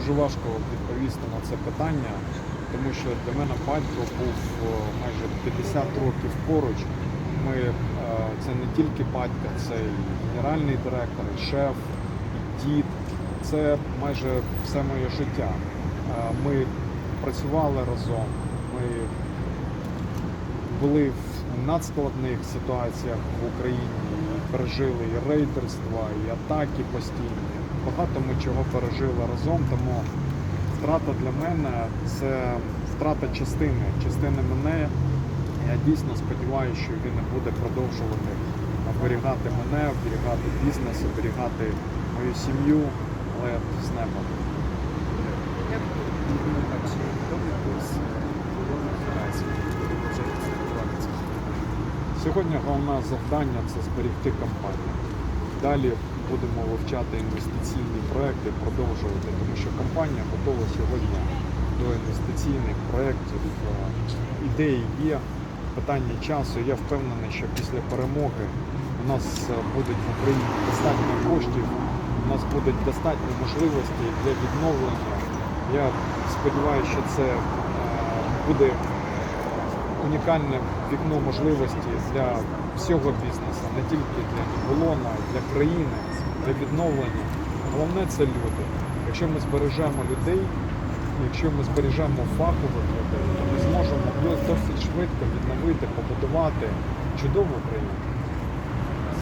дуже важко відповісти на це питання, тому що для мене батько був майже 50 років поруч. Ми, е, це не тільки батько, це і генеральний директор, і шеф, і дід. Це майже все моє життя. Е, Ми працювали разом, ми були в надскладних ситуаціях в Україні, пережили і рейдерства, і атаки постійні. Багато ми чого пережили разом, тому втрата для мене це втрата частини, частини мене. Я дійсно сподіваюся, що він буде продовжувати оберігати мене, оберігати бізнес, оберігати мою сім'ю, але з неба. Сьогодні головне завдання це зберегти компанію. Далі будемо вивчати інвестиційні проекти, продовжувати, тому що компанія готова сьогодні до інвестиційних проєктів. Ідеї є, питання часу. Я впевнений, що після перемоги у нас буде в Україні достатньо коштів, у нас будуть достатньо можливостей для відновлення. Я сподіваюся, що це е, буде унікальне вікно можливості для всього бізнесу, не тільки для Ніболона, для країни, для відновлення. Головне це люди. Якщо ми збережемо людей, якщо ми збережемо фахових людей, то ми зможемо досить швидко відновити, побудувати чудову країну.